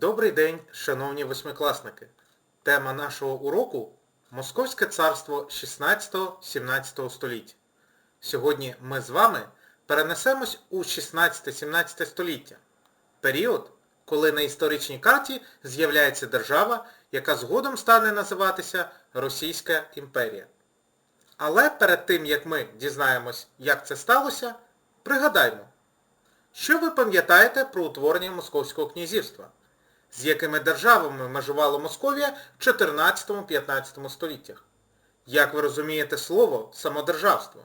Добрий день, шановні восьмикласники. Тема нашого уроку Московське царство 16-17 століття. Сьогодні ми з вами перенесемось у 16-17 століття. Період, коли на історичній карті з'являється держава, яка згодом стане називатися Російська імперія. Але перед тим, як ми дізнаємось, як це сталося, пригадаймо, що ви пам'ятаєте про утворення Московського князівства? З якими державами межувала Московія в 14-15 століттях? Як ви розумієте слово самодержавство?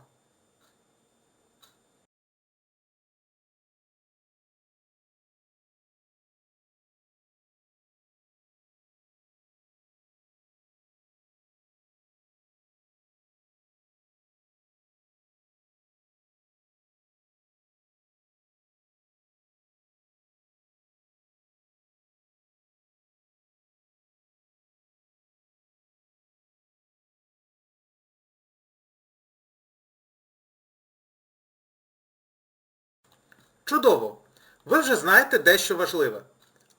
Чудово! Ви вже знаєте дещо важливе.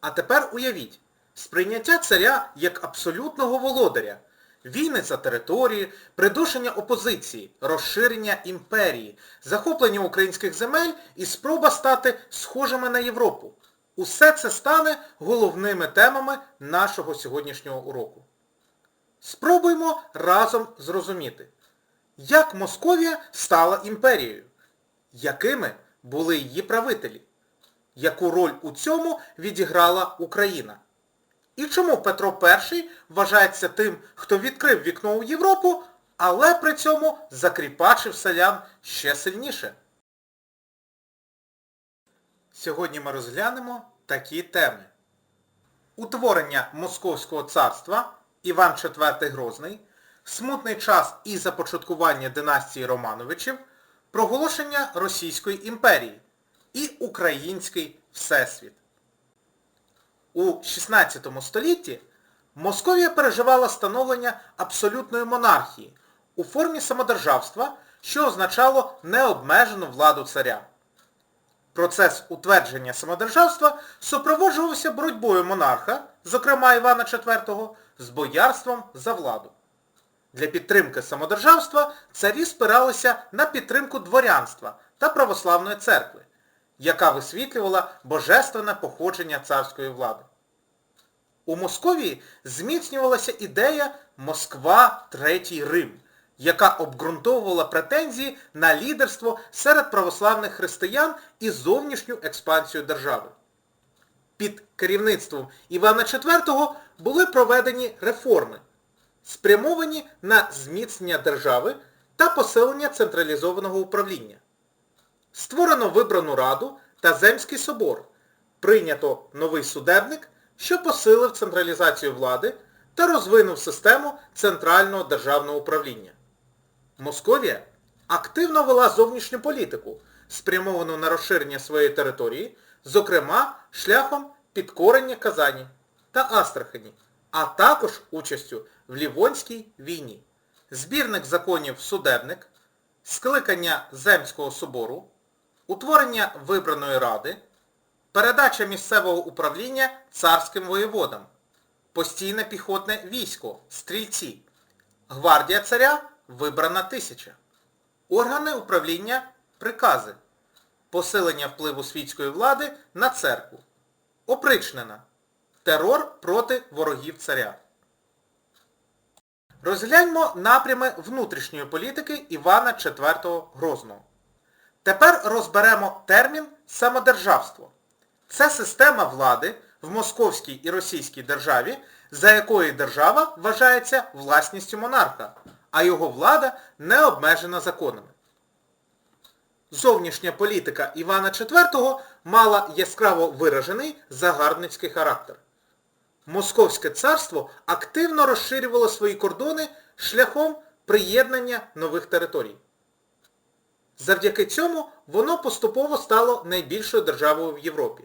А тепер уявіть, сприйняття царя як абсолютного володаря, війни за території, придушення опозиції, розширення імперії, захоплення українських земель і спроба стати схожими на Європу. Усе це стане головними темами нашого сьогоднішнього уроку. Спробуймо разом зрозуміти, як Московія стала імперією, якими були її правителі, яку роль у цьому відіграла Україна. І чому Петро І вважається тим, хто відкрив вікно у Європу, але при цьому закріпачив селян ще сильніше? Сьогодні ми розглянемо такі теми. Утворення Московського царства Іван IV Грозний, смутний час і започаткування династії Романовичів, проголошення Російської імперії і Український Всесвіт. У 16 столітті Московія переживала становлення абсолютної монархії у формі самодержавства, що означало необмежену владу царя. Процес утвердження самодержавства супроводжувався боротьбою монарха, зокрема Івана IV, з боярством за владу. Для підтримки самодержавства царі спиралися на підтримку дворянства та православної церкви, яка висвітлювала божественне походження царської влади. У Московії зміцнювалася ідея Москва Третій Рим, яка обґрунтовувала претензії на лідерство серед православних християн і зовнішню експансію держави. Під керівництвом Івана IV були проведені реформи, спрямовані на зміцнення держави та посилення централізованого управління. Створено вибрану раду та Земський собор. Прийнято новий судебник, що посилив централізацію влади та розвинув систему центрального державного управління. Московія активно вела зовнішню політику, спрямовану на розширення своєї території, зокрема шляхом підкорення Казані та Астрахані, а також участю в Лівонській війні. Збірник законів судебник, скликання Земського собору, утворення вибраної ради, передача місцевого управління царським воєводам, постійне піхотне військо, стрільці, гвардія царя вибрана тисяча, органи управління прикази, посилення впливу світської влади на церкву, опричнена, терор проти ворогів царя. Розгляньмо напрями внутрішньої політики Івана IV Грозного. Тепер розберемо термін самодержавство. Це система влади в Московській і Російській державі, за якою держава вважається власністю монарха, а його влада не обмежена законами. Зовнішня політика Івана IV мала яскраво виражений загарбницький характер. Московське царство активно розширювало свої кордони шляхом приєднання нових територій. Завдяки цьому воно поступово стало найбільшою державою в Європі.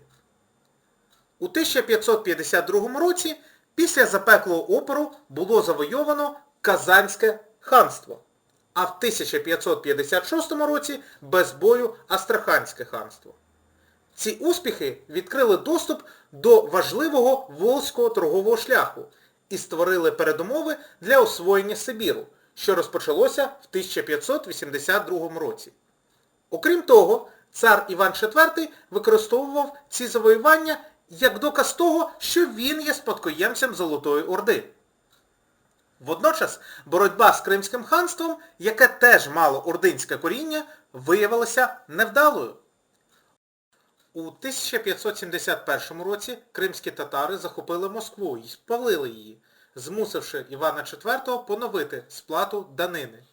У 1552 році після запеклого опору було завойовано Казанське ханство, а в 1556 році без бою Астраханське ханство. Ці успіхи відкрили доступ до важливого волзького торгового шляху і створили передумови для освоєння Сибіру, що розпочалося в 1582 році. Окрім того, цар Іван IV використовував ці завоювання як доказ того, що він є спадкоємцем Золотої Орди. Водночас боротьба з Кримським ханством, яке теж мало ординське коріння, виявилася невдалою. У 1571 році кримські татари захопили Москву і спалили її, змусивши Івана IV поновити сплату данини.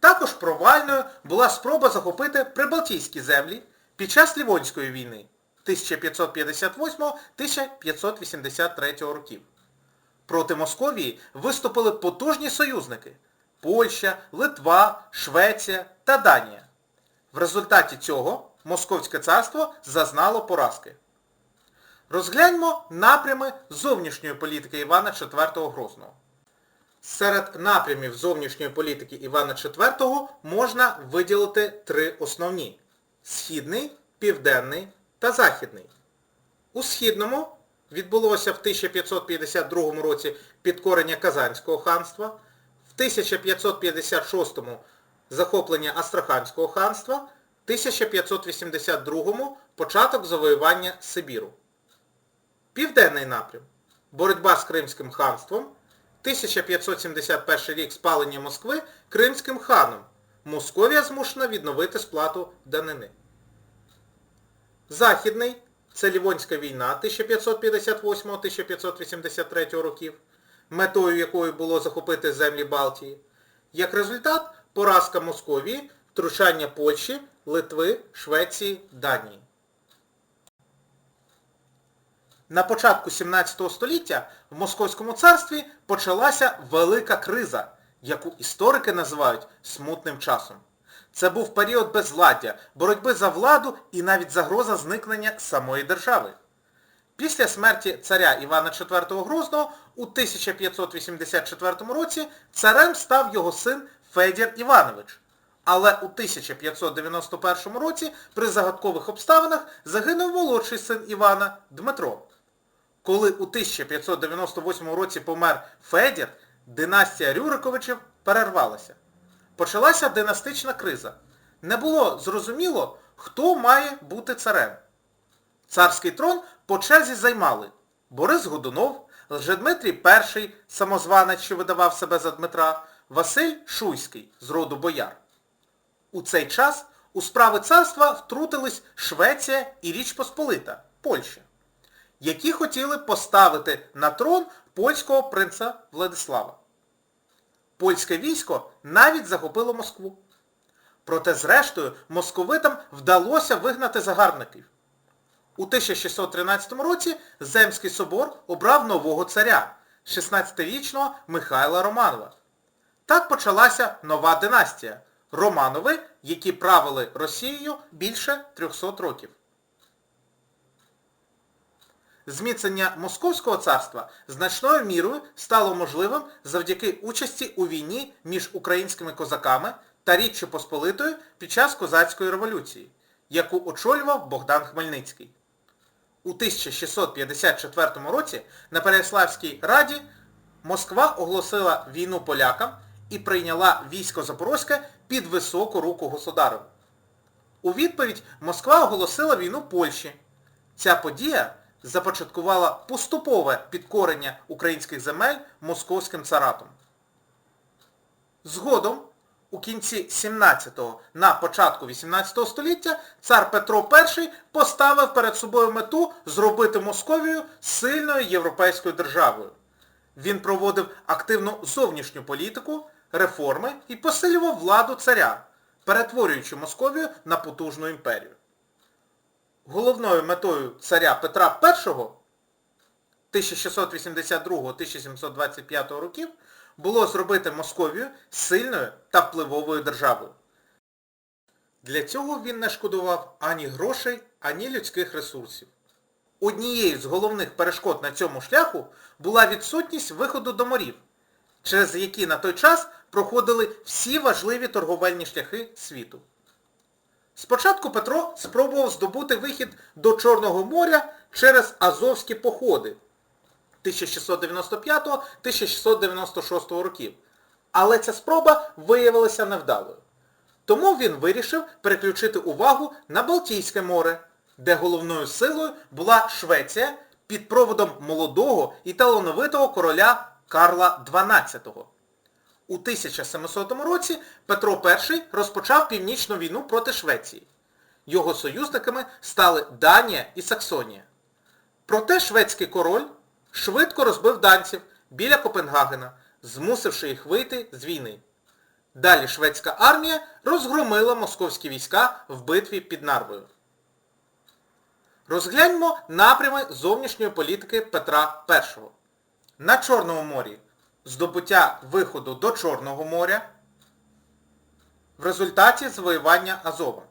Також провальною була спроба захопити прибалтійські землі під час Лівонської війни 1558-1583 років. Проти Московії виступили потужні союзники – Польща, Литва, Швеція та Данія. В результаті цього Московське царство зазнало поразки. Розгляньмо напрями зовнішньої політики Івана IV Грозного. Серед напрямів зовнішньої політики Івана IV можна виділити три основні – східний, південний та західний. У східному відбулося в 1552 році підкорення Казанського ханства, в 1556 захоплення Астраханського ханства, 1582 початок завоювання Сибіру. Південний напрям. Боротьба з Кримським ханством. 1571 рік спалення Москви Кримським ханом. Московія змушена відновити сплату данини. Західний це Лівонська війна 1558-1583 років, метою якої було захопити землі Балтії. Як результат поразка Московії, втручання Польщі, Литви, Швеції, Данії. На початку 17 століття в Московському царстві почалася велика криза, яку історики називають смутним часом. Це був період безвладдя, боротьби за владу і навіть загроза зникнення самої держави. Після смерті царя Івана IV Грозного у 1584 році царем став його син Федір Іванович. Але у 1591 році при загадкових обставинах загинув молодший син Івана Дмитро. Коли у 1598 році помер Федір, династія Рюриковичів перервалася. Почалася династична криза. Не було зрозуміло, хто має бути царем. Царський трон по черзі займали Борис Годунов, Лжедмитрій І, самозванець, що видавав себе за Дмитра, Василь Шуйський з роду бояр. У цей час у справи царства втрутились Швеція і Річ Посполита, Польща, які хотіли поставити на трон польського принца Владислава. Польське військо навіть захопило Москву. Проте зрештою московитам вдалося вигнати загарбників. У 1613 році Земський собор обрав нового царя, 16-річного Михайла Романова. Так почалася нова династія – Романови, які правили Росією більше 300 років. Зміцнення Московського царства значною мірою стало можливим завдяки участі у війні між українськими козаками та Річчю Посполитою під час Козацької революції, яку очолював Богдан Хмельницький. У 1654 році на Переяславській раді Москва оголосила війну полякам і прийняла військо Запорозьке під високу руку государеву. У відповідь Москва оголосила війну Польщі. Ця подія започаткувала поступове підкорення українських земель московським царатом. Згодом, у кінці 17-го на початку 18 століття, цар Петро І поставив перед собою мету зробити Московію сильною європейською державою. Він проводив активну зовнішню політику, реформи і посилював владу царя, перетворюючи Московію на потужну імперію. Головною метою царя Петра І 1682-1725 років було зробити Московію сильною та впливовою державою. Для цього він не шкодував ані грошей, ані людських ресурсів. Однією з головних перешкод на цьому шляху була відсутність виходу до морів, через які на той час проходили всі важливі торговельні шляхи світу. Спочатку Петро спробував здобути вихід до Чорного моря через Азовські походи 1695-1696 років. Але ця спроба виявилася невдалою. Тому він вирішив переключити увагу на Балтійське море, де головною силою була Швеція під проводом молодого і талановитого короля Карла XII. У 1700 році Петро І розпочав північну війну проти Швеції. Його союзниками стали Данія і Саксонія. Проте шведський король швидко розбив данців біля Копенгагена, змусивши їх вийти з війни. Далі шведська армія розгромила московські війська в битві під Нарвою. Розгляньмо напрями зовнішньої політики Петра І. На Чорному морі здобуття виходу до Чорного моря в результаті завоювання Азова.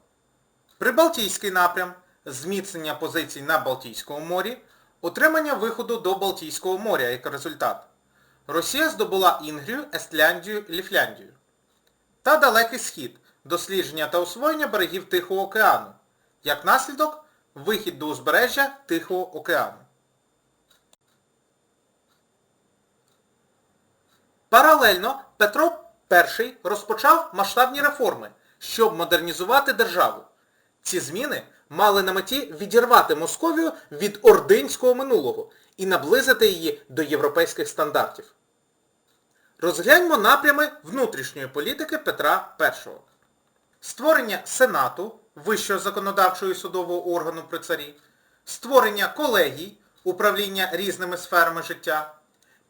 Прибалтійський напрям зміцнення позицій на Балтійському морі, отримання виходу до Балтійського моря як результат. Росія здобула Інгрію, Естляндію Ліфляндію. Та Далекий Схід дослідження та освоєння берегів Тихого океану. Як наслідок, вихід до узбережжя Тихого океану. Паралельно Петро І розпочав масштабні реформи, щоб модернізувати державу. Ці зміни мали на меті відірвати Московію від ординського минулого і наблизити її до європейських стандартів. Розгляньмо напрями внутрішньої політики Петра І. Створення Сенату, вищого законодавчого і судового органу при царі, створення колегій, управління різними сферами життя,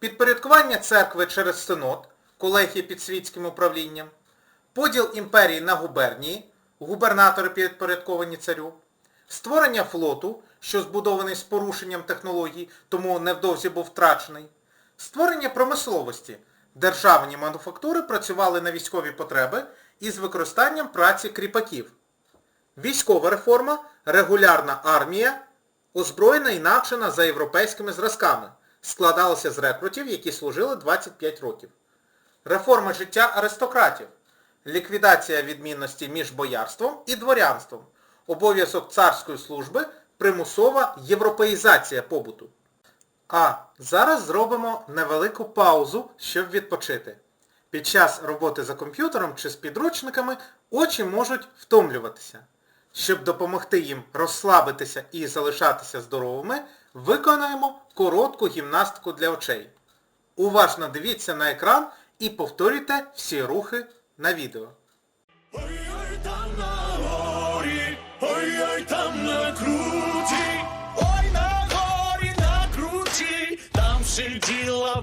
підпорядкування церкви через синод, колегії під світським управлінням, поділ імперії на губернії, губернатори підпорядковані царю, створення флоту, що збудований з порушенням технологій, тому невдовзі був втрачений, створення промисловості, державні мануфактури працювали на військові потреби із використанням праці кріпаків. Військова реформа, регулярна армія, озброєна і навчена за європейськими зразками, складалася з рекрутів, які служили 25 років. Реформа життя аристократів, ліквідація відмінності між боярством і дворянством, обов'язок царської служби, примусова європеїзація побуту. А зараз зробимо невелику паузу, щоб відпочити. Під час роботи за комп'ютером чи з підручниками очі можуть втомлюватися. Щоб допомогти їм розслабитися і залишатися здоровими, виконаємо коротку гімнастику для очей. Уважно дивіться на екран і повторюйте всі рухи на відео. Ой-ой там на горі, ой-ой там на круті, ой на горі на круті, там сиділа пара,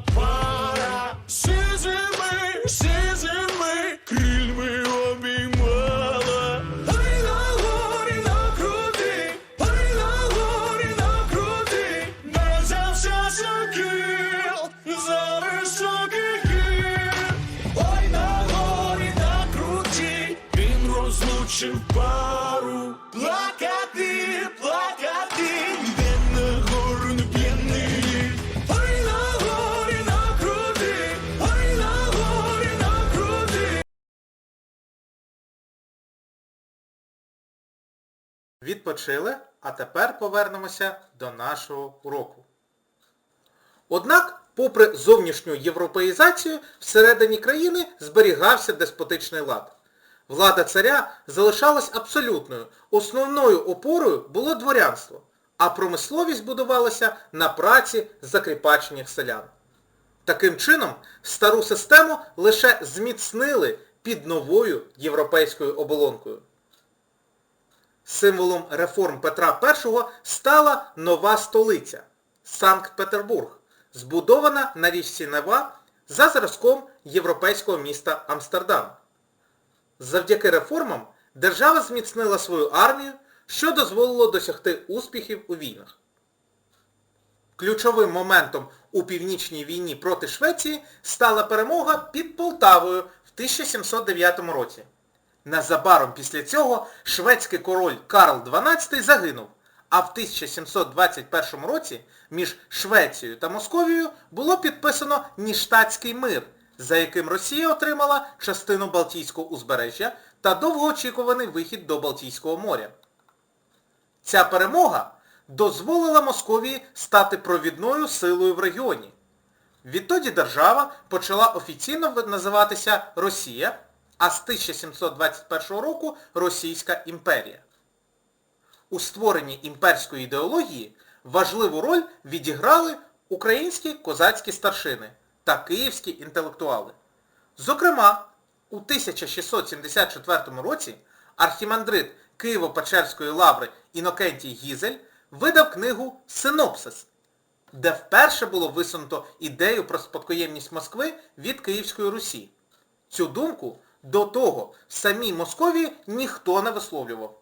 розлучив пару. Плакати, плакати. Ой на горі на круті, ой на горі на круті. Відпочили, а тепер повернемося до нашого уроку. Однак, попри зовнішню європеїзацію, всередині країни зберігався деспотичний лад. Влада царя залишалась абсолютною. Основною опорою було дворянство, а промисловість будувалася на праці закріпачених селян. Таким чином, стару систему лише зміцнили під новою європейською оболонкою. Символом реформ Петра І стала нова столиця – Санкт-Петербург, збудована на річці Нева за зразком європейського міста Амстердам. Завдяки реформам держава зміцнила свою армію, що дозволило досягти успіхів у війнах. Ключовим моментом у Північній війні проти Швеції стала перемога під Полтавою в 1709 році. Незабаром після цього шведський король Карл XII загинув, а в 1721 році між Швецією та Московією було підписано Ніштатський мир, за яким Росія отримала частину Балтійського узбережжя та довгоочікуваний вихід до Балтійського моря. Ця перемога дозволила Московії стати провідною силою в регіоні. Відтоді держава почала офіційно називатися Росія, а з 1721 року Російська імперія. У створенні імперської ідеології важливу роль відіграли українські козацькі старшини та київські інтелектуали. Зокрема, у 1674 році архімандрит Києво-Печерської лаври Інокентій Гізель видав книгу «Синопсис», де вперше було висунуто ідею про спадкоємність Москви від Київської Русі. Цю думку до того в самій Московії ніхто не висловлював.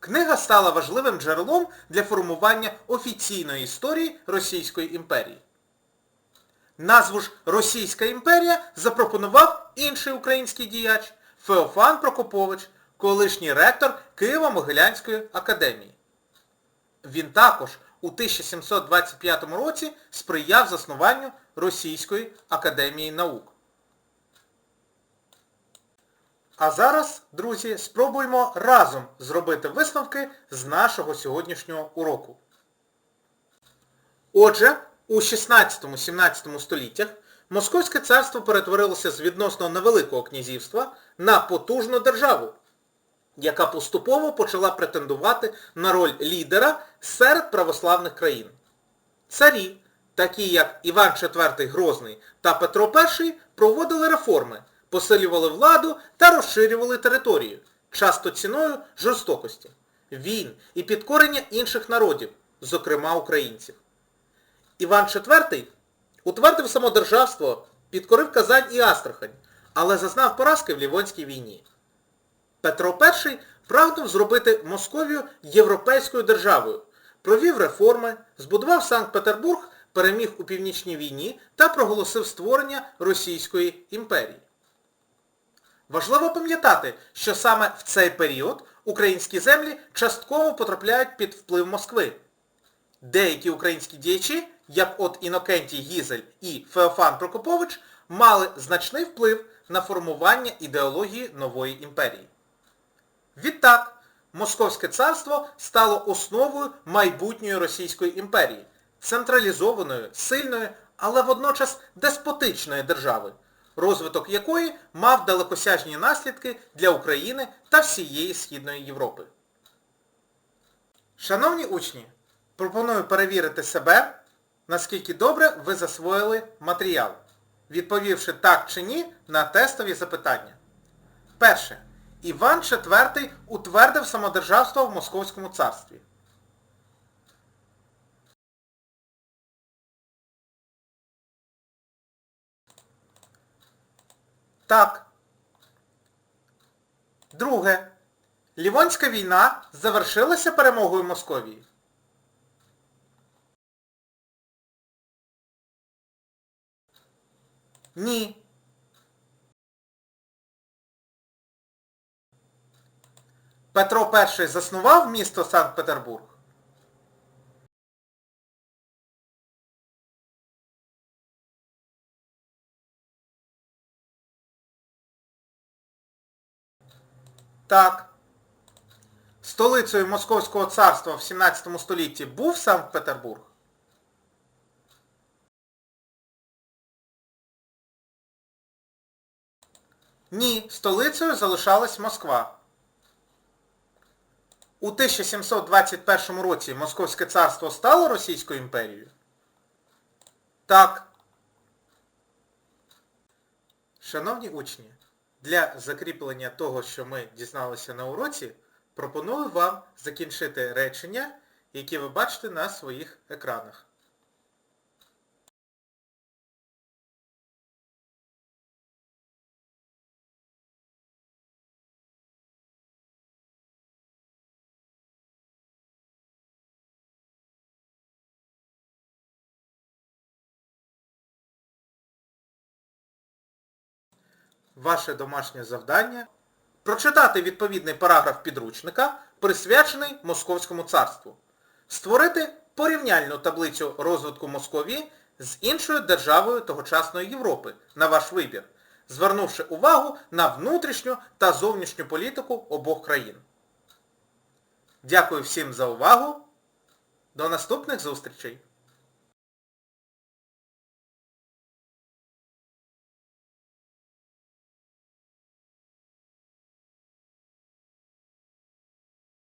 Книга стала важливим джерелом для формування офіційної історії Російської імперії. Назву ж Російська імперія запропонував інший український діяч Феофан Прокопович, колишній ректор Києво-Могилянської академії. Він також у 1725 році сприяв заснуванню Російської академії наук. А зараз, друзі, спробуємо разом зробити висновки з нашого сьогоднішнього уроку. Отже, у 16-17 століттях Московське царство перетворилося з відносно невеликого князівства на потужну державу, яка поступово почала претендувати на роль лідера серед православних країн. Царі, такі як Іван IV Грозний та Петро І, проводили реформи, посилювали владу та розширювали територію, часто ціною жорстокості, війн і підкорення інших народів, зокрема українців. Іван IV утвердив самодержавство, підкорив Казань і Астрахань, але зазнав поразки в Лівонській війні. Петро І прагнув зробити Московію європейською державою, провів реформи, збудував Санкт-Петербург, переміг у Північній війні та проголосив створення Російської імперії. Важливо пам'ятати, що саме в цей період українські землі частково потрапляють під вплив Москви. Деякі українські діячі, як от Інокентій Гізель і Феофан Прокопович, мали значний вплив на формування ідеології нової імперії. Відтак, Московське царство стало основою майбутньої Російської імперії, централізованої, сильної, але водночас деспотичної держави, розвиток якої мав далекосяжні наслідки для України та всієї Східної Європи. Шановні учні, пропоную перевірити себе, наскільки добре ви засвоїли матеріал, відповівши так чи ні на тестові запитання. Перше. Іван IV утвердив самодержавство в Московському царстві. Так. Друге. Лівонська війна завершилася перемогою Московії. Ні. Петро І заснував місто Санкт-Петербург? Так. Столицею Московського царства в 17 столітті був Санкт-Петербург? Ні, столицею залишалась Москва. У 1721 році Московське царство стало Російською імперією? Так. Шановні учні, для закріплення того, що ми дізналися на уроці, пропоную вам закінчити речення, які ви бачите на своїх екранах. Ваше домашнє завдання прочитати відповідний параграф підручника, присвячений Московському царству. Створити порівняльну таблицю розвитку Московії з іншою державою тогочасної Європи на ваш вибір. звернувши увагу на внутрішню та зовнішню політику обох країн. Дякую всім за увагу. До наступних зустрічей!